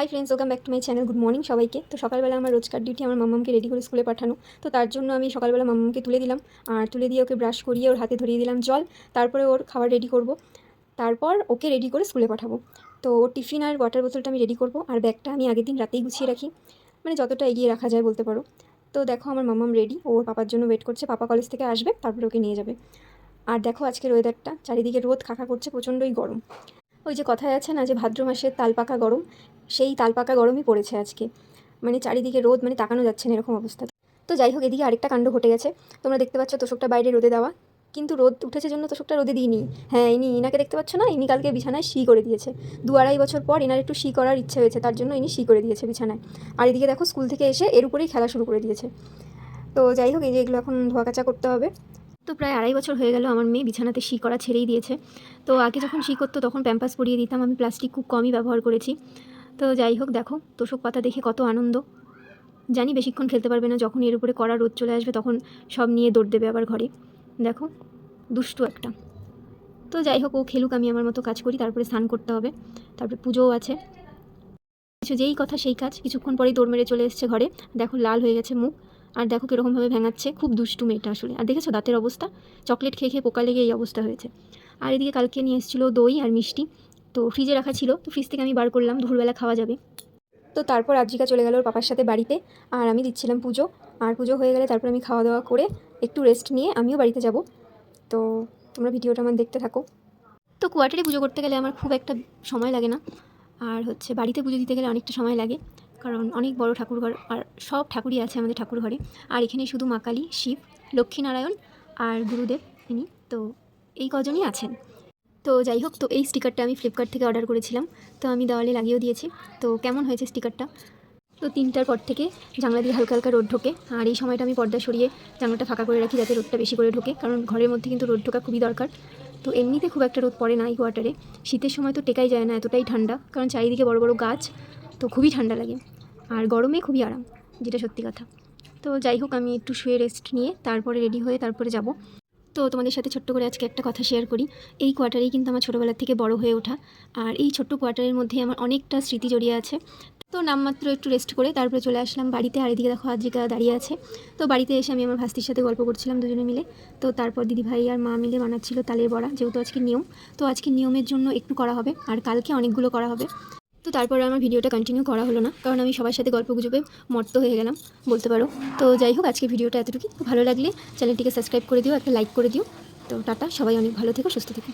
Hi friends welcome back to my channel good morning সবাইকে। তো সকালবেলা আমার রোজকার ডিউটি আমার মাম্মামকে রেডি করে স্কুলে পাঠানো। তো তার জন্য আমি সকালবেলা মাম্মামকে তুলে দিলাম। আর তুলে দিয়ে ওকে ব্রাশ করিয়ে ওর হাতে ধরিয়ে দিলাম জল। তারপরে ওর খাবার রেডি করব। তারপর ওকে রেডি করে স্কুলে পাঠাবো। তো ওর টিফিন আর ওয়াটার বোতলটা আমি রেডি করব। আর ব্যাগটা আমি আগের দিন রাতেই গুছিয়ে রাখি। মানে যতটা এগিয়ে রাখা যায় বলতে পারো। তো দেখো আমার মাম্মাম রেডি ওর পাপার জন্য ওয়েট করছে। পাপা কলেজ থেকে আসবে, তারপরে ওকে নিয়ে যাবে। আর দেখো আজকের ওয়েদারটা চারিদিকে রোদ খাকা করছে, প্রচণ্ডই গরম। ওই যে কথায় আছে না যে ভাদ্র মাসের তালপাকা গরম, সেই তালপাকা গরমই পড়েছে আজকে। মানে চারিদিকে রোদ মানে তাকানো যাচ্ছে না এরকম অবস্থা। তো যাই হোক, এদিকে আরেকটা কাণ্ড ঘটে গেছে। তোমরা দেখতে পাচ্ছ তোষকটা বাইরে রোদে দেওয়া। কিন্তু রোদ উঠেছে জন্য তোষকটা রোদে দিইনি। হ্যাঁ ইনি, ইনাকে দেখতে পাচ্ছ না? ইনি কালকে বিছানায় শি করে দিয়েছে। দু আড়াই বছর পর ইনার একটু শি করার ইচ্ছে হয়েছে, তার জন্য ইনি শি করে দিয়েছে বিছানায়। আর এদিকে দেখো, স্কুল থেকে এসে এর উপরেই খেলা শুরু করে দিয়েছে। তো যাই হোক, এই যে এগুলো এখন ধোয়া কাচা করতে হবে। তো প্রায় আড়াই বছর হয়ে গেল, আমার মেয়ে বিছানাতে শি করা ছেড়েই দিয়েছে। তো আগে যখন শি করতো তখন প্যাম্পাস পরিয়ে দিতাম, আমি প্লাস্টিক খুব কমই ব্যবহার করেছি। তো যাই হোক, দেখো, তোষক পাতা দেখে কত আনন্দ। জানি বেশিক্ষণ খেলতে পারবে না, যখন এর উপরে কড়া রোদ চলে আসবে তখন সব নিয়ে দৌড় দেবে আবার ঘরে। দেখো, দুষ্টু একটা। তো যাই হোক, ও খেলুক, আমি আমার মতো কাজ করি, তারপরে স্নান করতে হবে। তারপরে পুজোও আছে। কিছু যেই কথা সেই কাজ, কিছুক্ষণ পরেই দৌড় মেরে চলে এসছে ঘরে। দেখো, লাল হয়ে গেছে মুখ। আর দেখো কীরকমভাবে ভেঙাচ্ছে, খুব দুষ্টু মেয়েটা আসলে। আর দেখেছ দাঁতের অবস্থা? চকলেট খেয়ে খেয়ে পোকা লেগে এই অবস্থা হয়েছে। আর এদিকে কালকে নিয়ে এসেছিল দই আর মিষ্টি। তো ফ্রিজে রাখা ছিল, তো ফ্রিজ থেকে আমি বার করলাম, দুপুরবেলা খাওয়া যাবে। তো তারপর আদ্রিকা চলে গেল ওর পাপার সাথে বাড়িতে, আর আমি দিচ্ছিলাম পুজো। আর পুজো হয়ে গেলে তারপর আমি খাওয়া দাওয়া করে একটু রেস্ট নিয়ে আমিও বাড়িতে যাব। তো তোমরা ভিডিওটা আমার দেখতে থাকো। তো কোয়ার্টারে পুজো করতে গেলে আমার খুব একটা সময় লাগে না। আর হচ্ছে বাড়িতে পুজো দিতে গেলে অনেকটা সময় লাগে। কারণ অনেক বড় ঠাকুর ঘর আর সব ঠাকুরই আছে আমাদের ঠাকুর ঘরে আর এখানে শুধু মা কালী, শিব, লক্ষ্মীনারায়ণ আর গুরুদেব তিনি। তো এই কজনই আছেন। তো যাই হোক, তো এই স্টিকারটা আমি ফ্লিপকার্ট থেকে অর্ডার করেছিলাম। তো আমি দেওয়ালে লাগিয়েও দিয়েছি। তো কেমন হয়েছে স্টিকারটা? তো তিনটার পর থেকে জানলা দিয়ে হালকা হালকা রোদ ঢোকে। আর এই সময়টা আমি পর্দা সরিয়ে জানলাটা ফাঁকা করে রাখি যাতে রোদটা বেশি করে ঢোকে। কারণ ঘরের মধ্যে কিন্তু রোদ ঢোকা খুবই দরকার। তো এমনিতে খুব একটা রোদ পড়ে না এই কোয়ার্টারে শীতের সময় তো টেকাই যায় না, এতটাই ঠান্ডা। কারণ চারিদিকে বড় বড় গাছ। তো খুবই ঠান্ডা লাগে আর গরমে খুবই আরাম, যেটা সত্যি কথা। তো যাই হোক, আমি একটু শুয়ে রেস্ট নিয়ে তারপরে রেডি হয়ে তারপরে যাব। তো তোমাদের সাথে ছোট্ট করে আজকে একটা কথা শেয়ার করি। এই কোয়ার্টারেই কিন্তু আমার ছোটোবেলার থেকে বড় হয়ে ওঠা। আর এই ছোট্ট কোয়ার্টারের মধ্যে আমার অনেকটা স্মৃতি জড়িয়ে আছে। তো নামমাত্র একটু রেস্ট করে তারপরে চলে আসলাম বাড়িতে। আর এদিকে দেখো, আদ্রিকা দাঁড়িয়ে আছে। তো বাড়িতে এসে আমি আমার ভাস্তির সাথে গল্প করছিলাম দুজনে মিলে। তো তারপর দিদি ভাই আর মা মিলে বানাচ্ছিল তালের বড়া, যেহেতু আজকে নিয়ম। তো আজকে নিয়মের জন্য একটু করা হবে। আর কালকে অনেকগুলো করা হবে। তো তারপরে আমার ভিডিওটা কন্টিনিউ করা হলো না, কারণ আমি সবার সাথে গল্প গুজবে মর্ত হয়ে গেলাম, বলতে পারো। তো যাই হোক, আজকে ভিডিওটা এতটুকু ভালো লাগলে চ্যানেলটিকে সাবস্ক্রাইব করে দিও, একটা লাইক করে দিও। তো টাটা, সবাই অনেক ভালো থেকো, সুস্থ থেকো।